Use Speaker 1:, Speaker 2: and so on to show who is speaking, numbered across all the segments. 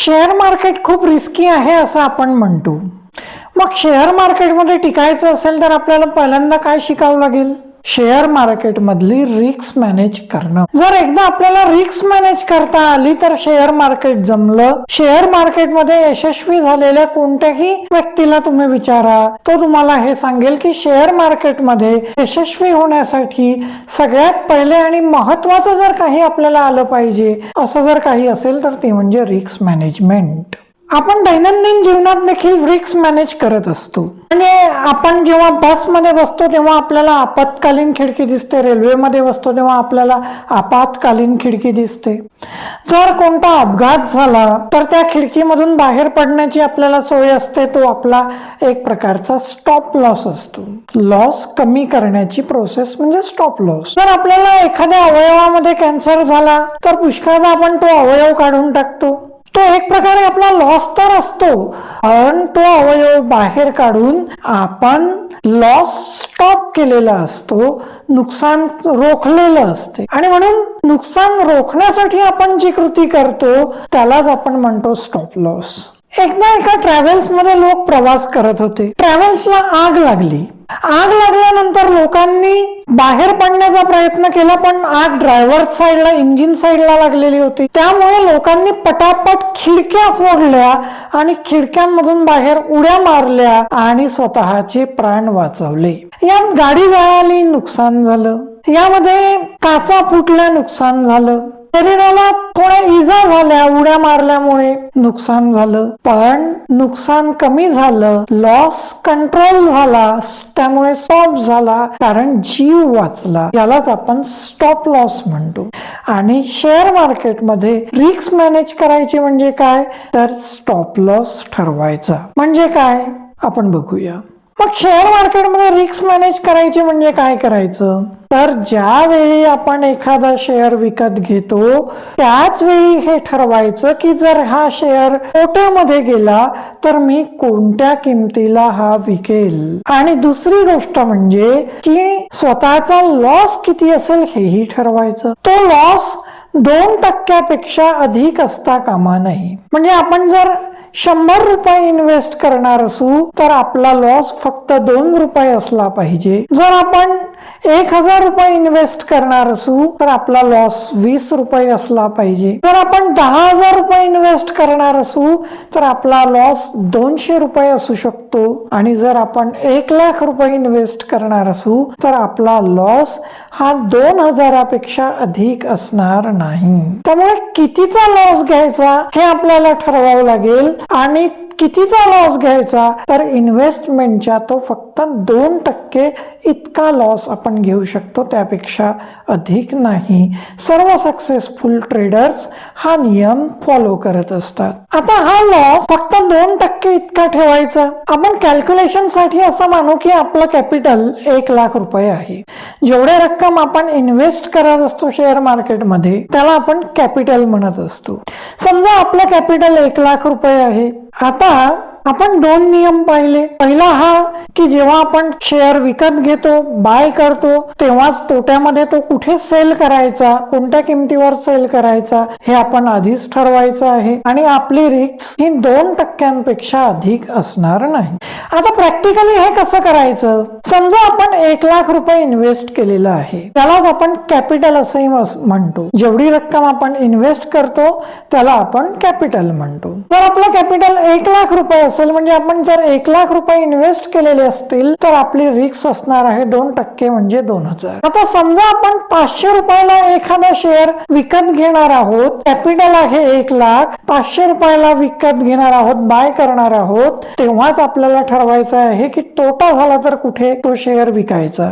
Speaker 1: Share market खूप risky आहे असं आपण म्हणतो. मग शेअर मार्केटमध्ये टिकायचं असेल तर आपल्याला पहिल्यांदा काय शिकावं लागेल? शेअर मार्केटमधली रिक्स मॅनेज करणं. जर एकदा आपल्याला रिक्स मॅनेज करता आली तर शेअर मार्केट जमलं. शेअर मार्केटमध्ये यशस्वी झालेल्या कोणत्याही व्यक्तीला तुम्ही विचारा. तो तुम्हाला हे सांगेल की शेअर मार्केटमध्ये यशस्वी होण्यासाठी सगळ्यात पहिले आणि महत्वाचं जर काही आपल्याला आलं पाहिजे असं जर काही असेल तर ते म्हणजे रिक्स मॅनेजमेंट. आपण दैनंदिन जीवनात देखील रिक्स मॅनेज करत असतो. म्हणजे आपण जेव्हा बसमध्ये बसतो तेव्हा आपल्याला आपत्कालीन खिडकी दिसते. रेल्वेमध्ये बसतो तेव्हा आपल्याला आपत्कालीन खिडकी दिसते. जर कोणता अपघात झाला तर त्या खिडकीमधून बाहेर पडण्याची आपल्याला सोय असते. तो आपला एक प्रकारचा स्टॉप लॉस असतो. लॉस कमी करण्याची प्रोसेस म्हणजे स्टॉप लॉस जर आपल्याला एखाद्या अवयवामध्ये कॅन्सर झाला तर पुष्कळदा आपण तो अवयव काढून टाकतो. तो एक प्रकारे आपला लॉस तर असतो पण तो अवयव बाहेर काढून आपण लॉस स्टॉप केलेला असतो नुकसान रोखलेलं असते. आणि म्हणून नुकसान रोखण्यासाठी आपण जी कृती करतो त्यालाच आपण म्हणतो स्टॉप लॉस एकदा एका ट्रॅव्हल्समध्ये लोक प्रवास करत होते. ट्रॅव्हल्सला आग लागली. आग लागल्यानंतर लोकांनी बाहेर पडण्याचा प्रयत्न केला पण आग ड्रायव्हर साईडला इंजिन साईडला लागलेली होती. त्यामुळे लोकांनी पटापट खिडक्या फोडल्या आणि खिडक्यांमधून बाहेर उड्या मारल्या आणि स्वतःचे प्राण वाचवले. यात गाडी जळाली नुकसान झालं. यामध्ये काचा फुटल्या नुकसान झालं. शरीराला थोड्या इजा झाल्या उड्या मारल्यामुळे नुकसान झालं. पण नुकसान कमी झालं लॉस कंट्रोल झाला त्यामुळे स्टॉप झाला कारण जीव वाचला. यालाच आपण स्टॉप लॉस म्हणतो. आणि शेअर मार्केटमध्ये रिक्स मॅनेज करायची म्हणजे काय? तर स्टॉप लॉस ठरवायचा. म्हणजे काय? आपण बघूया. मग शेअर मार्केटमध्ये रिस्क मॅनेज करायची म्हणजे काय करायचं? तर ज्यावेळी आपण एखादा शेअर विकत घेतो त्याच वेळी हे ठरवायचं की जर हा शेअर तोट्यामध्ये गेला तर मी कोणत्या किमतीला हा विकेल? आणि दुसरी गोष्ट म्हणजे की स्वतःचा लॉस किती असेल हेही ठरवायचं. तो लॉस दोन टक्क्यापेक्षा अधिक असता कामा नये. म्हणजे आपण जर शंभर रुपये इन्व्हेस्ट करणार असू तर आपला लॉस फक्त दोन रुपये असला पाहिजे. जर आपण एक हजार रुपये इन्व्हेस्ट करणार असू तर आपला लॉस वीस रुपये असला पाहिजे. जर आपण दहा हजार रुपये इन्व्हेस्ट करणार असू तर आपला लॉस दोनशे रुपये असू शकतो. आणि जर आपण एक लाख रुपये इन्व्हेस्ट करणार असू तर आपला लॉस हा दोन हजारापेक्षा अधिक असणार नाही. त्यामुळे कितीचा लॉस घ्यायचा हे आपल्याला ठरवावं लागेल. आणि कितीचा लॉस घ्यायचा? तर इन्व्हेस्टमेंटच्या तो फक्त दोन टक्के इतका लॉस आपण घेऊ शकतो त्यापेक्षा अधिक नाही. सर्व सक्सेसफुल ट्रेडर्स हा नियम फॉलो करत असतात. आता हा लॉस फक्त दोन टक्के इतका ठेवायचा. आपण कॅल्क्युलेशनसाठी असं मानू की आपलं कॅपिटल एक लाख रुपये आहे. जेवढे रक्कम आपण इन्व्हेस्ट करत असतो शेअर मार्केटमध्ये त्याला आपण कॅपिटल म्हणत असतो. समजा आपलं कॅपिटल एक लाख रुपये आहे. आता Now, आपण दोन नियम पाहिले. पहिला हा की जेव्हा आपण शेअर विकत घेतो बाय करतो तेव्हाच तोट्यामध्ये तो कुठे सेल करायचा कोणत्या किमतीवर सेल करायचा हे आपण आधीच ठरवायचं आहे. आणि आपली रिक्स ही दोन टक्क्यांपेक्षा अधिक असणार नाही. आता प्रॅक्टिकली हे कसं करायचं? समजा आपण एक लाख रुपये इन्व्हेस्ट केलेलं आहे. त्यालाच आपण कॅपिटल असंही म्हणतो. जेवढी रक्कम आपण इन्व्हेस्ट करतो त्याला आपण कॅपिटल म्हणतो. तर आपलं कॅपिटल एक लाख रुपये असेल म्हणजे आपण जर एक लाख रुपये इन्व्हेस्ट केलेले असतील तर आपली रिक्स असणार आहे दोन टक्के म्हणजे दोन हजार. आता समजा आपण पाचशे रुपयाला एखादा शेअर विकत घेणार आहोत कॅपिटल आहे एक लाख पाचशे रुपयाला विकत घेणार आहोत बाय करणार आहोत तेव्हाच आपल्याला ठरवायचं आहे की तोटा झाला तर कुठे तो शेअर विकायचा.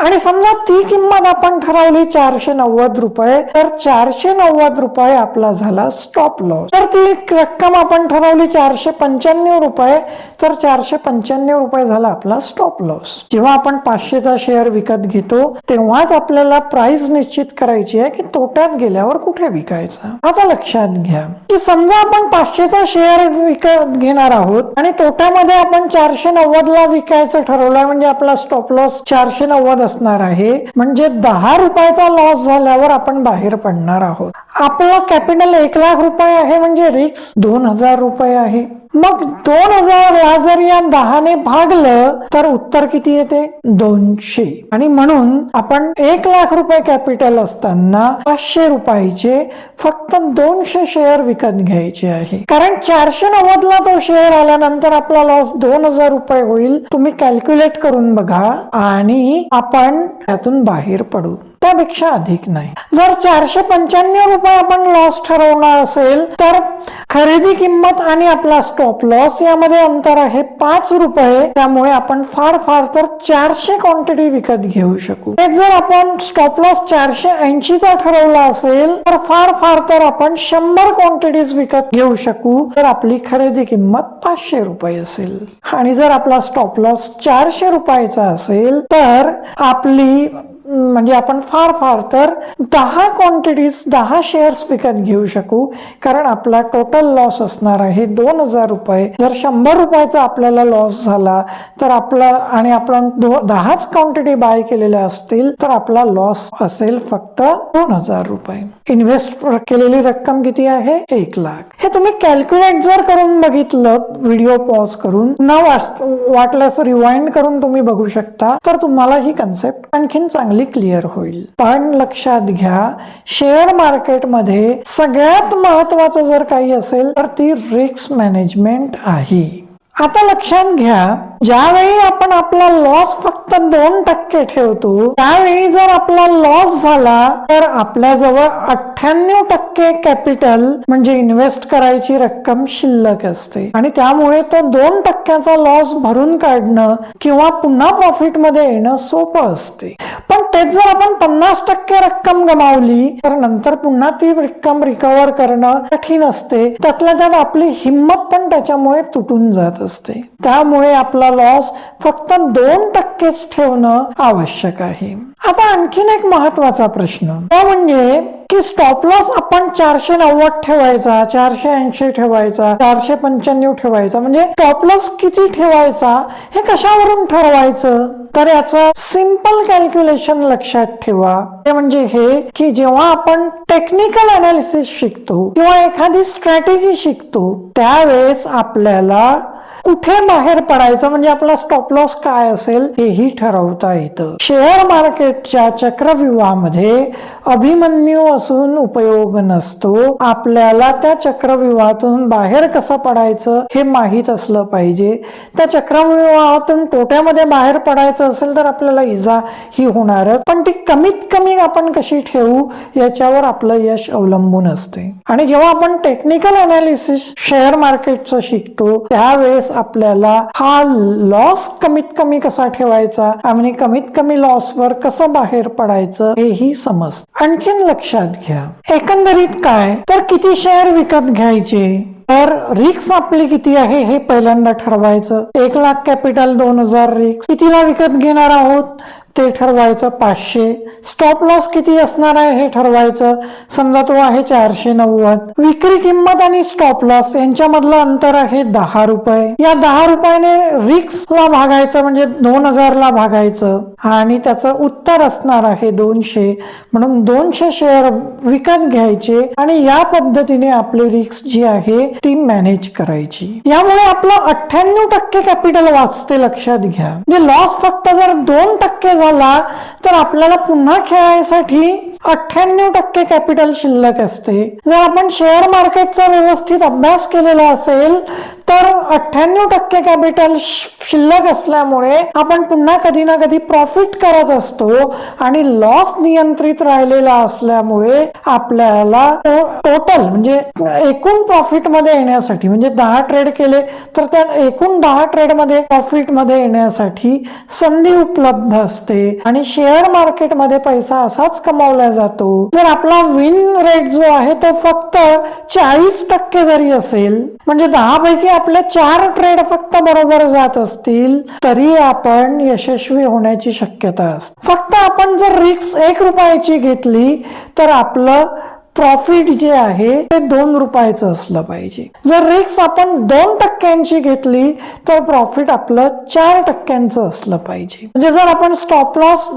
Speaker 1: आणि समजा ती किंमत आपण ठरवली चारशे नव्वद रुपये तर चारशे नव्वद रुपये आपला झाला स्टॉप लॉस तर ती रक्कम आपण ठरवली चारशे पंच्याण्णव रुपये तर चारशे पंच्याण्णव रुपये झाला आपला स्टॉप लॉस जेव्हा आपण पाचशेचा शेअर विकत घेतो तेव्हाच आपल्याला प्राइस निश्चित करायची आहे की तोट्यात गेल्यावर कुठे विकायचा. आता लक्षात घ्या. की समजा आपण पाचशेचा शेअर विकत घेणार आहोत आणि तोट्यामध्ये आपण चारशे नव्वद ला विकायचं ठरवलं म्हणजे आपला स्टॉप लॉस चारशे नव्वद असणार आहे म्हणजे दहा रुपयाचा लॉस झाल्यावर आपण बाहेर पडणार आहोत. आपलं कॅपिटल एक लाख रुपये आहे म्हणजे रिक्स दोन हजार रुपये आहे. मग दोन हजार ला जर या दहाने भागलं तर उत्तर किती येते? दोनशे. आणि म्हणून आपण एक लाख रुपये कॅपिटल असताना पाचशे रुपयाचे फक्त दोनशे शेअर विकत घ्यायचे आहे. कारण चारशे नव्वद ला तो शेअर आल्यानंतर आपला लॉस दोन हजार रुपये होईल. तुम्ही कॅल्क्युलेट करून बघा आणि आपण त्यातून बाहेर पडू. त्यापेक्षा अधिक नाही. जर चारशे पंच्याण्णव रुपये आपण लॉस ठरवणार असेल तर खरेदी किंमत आणि आपला स्टॉप लॉस यामध्ये अंतर आहे पाच रुपये. त्यामुळे आपण फार फार तर चारशे क्वांटिटी विकत घेऊ शकू. जर आपण स्टॉप लॉस चारशे ऐंशीचा ठरवला असेल तर फार फार तर आपण शंभर क्वांटिटीज विकत घेऊ शकू. तर आपली खरेदी किंमत पाचशे रुपये असेल आणि जर आपला स्टॉप लॉस चारशे रुपयाचा असेल तर आपली म्हणजे आपण फार फार तर दहा क्वांटिटीज दहा शेअर्स विकत घेऊ शकू. कारण आपला टोटल लॉस असणार आहे दोन हजार रुपये. जर शंभर रुपयाचा आपल्याला लॉस झाला तर आपला आणि आपण दहाच क्वांटिटी बाय केलेल्या असतील तर आपला लॉस असेल फक्त दोन हजार रुपये. इन्व्हेस्ट केलेली रक्कम किती आहे? एक लाख. हे तुम्ही कॅल्क्युलेट जर करून बघितलं व्हिडिओ पॉज करून न वाच- वाटल्यास रिवाइंड करून तुम्ही बघू शकता तर तुम्हाला ही कन्सेप्ट आणखीन चांगली क्लिअर होईल. पण लक्षात घ्या शेअर मार्केटमध्ये सगळ्यात महत्वाचं जर काही असेल तर ती रिस्क मॅनेजमेंट आहे. आता लक्षात घ्या ज्यावेळी आपण आपला लॉस फक्त दोन टक्के ठेवतो त्यावेळी जर आपला लॉस झाला तर आपल्याजवळ अठ्ठ्याण्णव टक्के कॅपिटल म्हणजे इन्व्हेस्ट करायची रक्कम शिल्लक असते. आणि त्यामुळे तो दोन टक्क्याचा लॉस भरून काढणं किंवा पुन्हा प्रॉफिटमध्ये येणं सोपं असते. पण तेच जर आपण पन्नास टक्के रक्कम गमावली तर नंतर पुन्हा ती रक्कम रिकवर करणं कठीण असते. त्यातल्या त्यात आपली हिंमत पण त्याच्यामुळे तुटून जात असते. त्यामुळे आपला लॉस फक्त दोन टक्केच ठेवणं आवश्यक आहे. आता आणखीन एक महत्त्वाचा प्रश्न. तो म्हणजे की स्टॉप लॉस आपण चारशे नव्वद ठेवायचा चारशे ऐंशी ठेवायचा चारशे पंच्याण्णव ठेवायचा म्हणजे स्टॉप लॉस किती ठेवायचा हे कशावरून ठरवायचं? तर याचं सिंपल कॅल्क्युलेशन लक्षात ठेवा. ते म्हणजे हे की जेव्हा आपण टेक्निकल अनालिसिस शिकतो किंवा एखादी स्ट्रॅटेजी शिकतो त्यावेळेस आपल्याला कुठे बाहेर पडायचं? म्हणजे आपला स्टॉप लॉस काय असेल हेही ठरवता येतं. शेअर मार्केटच्या चक्रव्यूहामध्ये अभिमन्यू असून उपयोग नसतो. आपल्याला त्या चक्रव्यूहातून बाहेर कसं पडायचं हे माहीत असलं पाहिजे. त्या चक्रव्यूहातून तोट्यामध्ये बाहेर पडायचं असेल तर आपल्याला इजा ही होणारच. पण ती कमीत कमी आपण कशी ठेवू याच्यावर आपलं यश अवलंबून असते. आणि जेव्हा आपण टेक्निकल अनालिसिस शेअर मार्केटचं शिकतो त्यावेळेस आपल्याला हा लॉस कमीत कमी कसा ठेवायचा? आणि कमीत कमी लॉस वर कसं बाहेर पडायचं? हेही समज आणखीन लक्षात घ्या. एकंदरीत काय? तर किती शेअर विकत घ्यायचे? तर रिक्स आपली किती आहे हे पहिल्यांदा ठरवायचं. एक लाख कॅपिटल दोन हजार रिक्स कितीला विकत घेणार आहोत? ते ठरवायचं पाचशे. स्टॉप लॉस किती असणार आहे हे ठरवायचं? समजा तो आहे चारशे नव्वद. विक्री किंमत आणि स्टॉप लॉस यांच्यामधलं अंतर आहे दहा रुपये. या दहा रुपयाने रिक्स ला भागायचं म्हणजे दोन हजार ला भागायचं. आणि त्याचं उत्तर असणार आहे दोनशे. म्हणून दोनशे शेअर विकत घ्यायचे आणि या पद्धतीने आपली रिक्स जी आहे ती मॅनेज करायची. यामुळे आपलं अठ्ठ्याण्णव टक्के कॅपिटल वाचते लक्षात घ्या. म्हणजे लॉस फक्त जर दोन टक्के झाला तर आपल्याला पुन्हा खेळायसाठी अठ्ठ्याण्णव टक्के कॅपिटल शिल्लक असते. जर आपण शेअर मार्केटचा व्यवस्थित अभ्यास केलेला असेल तर अठ्ठ्याण्णव टक्के कॅपिटल शिल्लक असल्यामुळे आपण पुन्हा कधी ना कधी प्रॉफिट करत असतो आणि लॉस नियंत्रित राहिलेला असल्यामुळे आपल्याला टोटल म्हणजे एकूण प्रॉफिटमध्ये येण्यासाठी म्हणजे दहा ट्रेड केले तर त्या एकूण दहा ट्रेडमध्ये प्रॉफिटमध्ये येण्यासाठी संधी उपलब्ध असते. आणि शेअर मार्केटमध्ये पैसा असाच कमावला जातो. जर आपला विन रेट जो आहे तो फक्त चाळीस टक्के जरी असेल म्हणजे दहा पैकी आपले चार ट्रेड फक्त बरोबर जात असतील तरी आपण यशस्वी होण्याची शक्यता असते. फक्त आपण जर रिक्स एक रुपयाची घेतली तर आपलं प्रॉफिट जे आहे ते दोन रुपयाचं असलं पाहिजे. जर रिक्स आपण दोन टक्क्यांची घेतली तर प्रॉफिट आपलं चार टक्क्यांचं असलं पाहिजे. म्हणजे जर आपण स्टॉप लॉस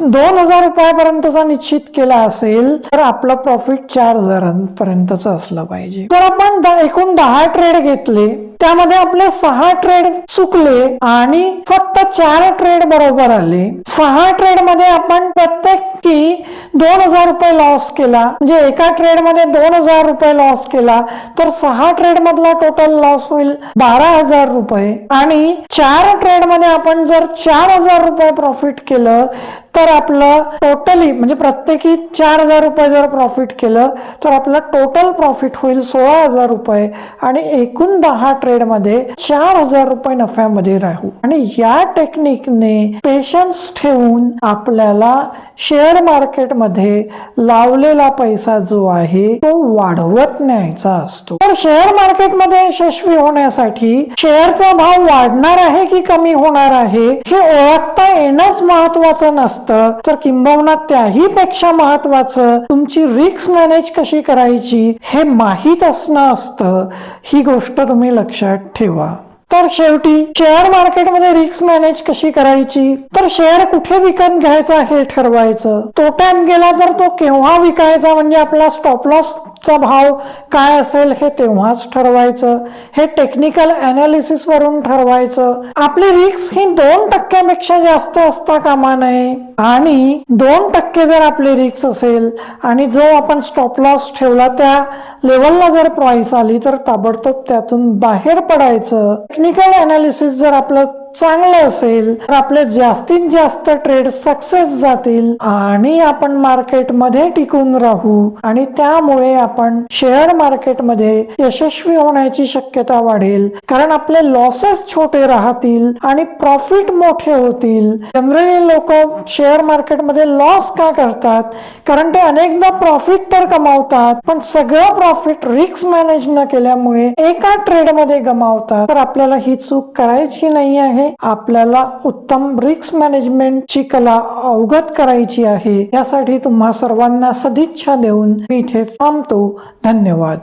Speaker 1: दोन हजार रुपयापर्यंतचा निश्चित केला असेल तर आपलं प्रॉफिट चार हजारांपर्यंतचं असलं पाहिजे. जर आपण एकूण दहा ट्रेड घेतले त्यामध्ये आपले सहा ट्रेड चुकले आणि फक्त चार ट्रेड बरोबर आले सहा ट्रेडमध्ये आपण प्रत्येक दोन हजार रुपये लॉस केला. म्हणजे एका ट्रेडमध्ये दोन हजार रुपये लॉस केला तर सहा ट्रेड मधला टोटल लॉस होईल बारा हजार रुपये. आणि चार ट्रेडमध्ये आपण जर चार हजार रुपये प्रॉफिट केलं तर आपलं टोटली म्हणजे प्रत्येकी चार हजार रुपये जर प्रॉफिट केलं तर आपलं टोटल प्रॉफिट होईल सोळा हजार रुपये. आणि एकूण दहा ट्रेडमध्ये चार हजार रुपये नफ्यामध्ये राहू. आणि या टेक्निकने पेशन्स ठेवून आपल्याला शेअर शेअर मार्केटमध्ये लावलेला पैसा जो आहे तो वाढवत न्यायचा असतो. तर शेअर मार्केटमध्ये यशस्वी होण्यासाठी शेअरचा भाव वाढणार आहे की कमी होणार आहे हे ओळखता येणंच महत्वाचं नसतं. तर किंबहुना त्याही पेक्षा महत्वाचं तुमची रिक्स मॅनेज कशी करायची हे माहीत असणं असतं. ही गोष्ट तुम्ही लक्षात ठेवा. तर शेवटी शेअर मार्केटमध्ये रिस्क मॅनेज कशी करायची? तर शेअर कुठे विकत घ्यायचा हे ठरवायचं? तोट्यात गेला तर तो केव्हा विकायचा? म्हणजे आपला स्टॉप लॉस चा भाव काय असेल हे तेव्हाच ठरवायचं. हे टेक्निकल अनालिसिस वरून ठरवायचं. आपली रिक्स ही दोन टक्क्यापेक्षा जास्त असता कामा नये. आणि दोन टक्के जर आपली रिक्स असेल आणि जो आपण स्टॉप लॉस ठेवला त्या लेवलला जर प्राइस आली तर ताबडतोब त्यातून बाहेर पडायचं. टेक्निकल अनालिसिस जर आपलं चांगलं असेल तर आपले जास्तीत जास्त ट्रेड सक्सेस जातील आणि आपण मार्केटमध्ये टिकून राहू. आणि त्यामुळे आपण शेअर मार्केटमध्ये यशस्वी होण्याची शक्यता वाढेल. कारण आपले लॉसेस छोटे राहतील आणि प्रॉफिट मोठे होतील. जनरली लोक शेअर मार्केटमध्ये लॉस का करतात? कारण ते अनेकदा प्रॉफिट तर कमावतात पण सगळं प्रॉफिट रिक्स मॅनेज न केल्यामुळे एका ट्रेडमध्ये गमावतात. तर आपल्याला ही चूक करायची नाही आहे. आपल्याला उत्तम रिक्स मॅनेजमेंटची कला अवगत करायची आहे. यासाठी तुम्हा सर्वांना सदिच्छा देऊन मी इथे थांबतो. धन्यवाद.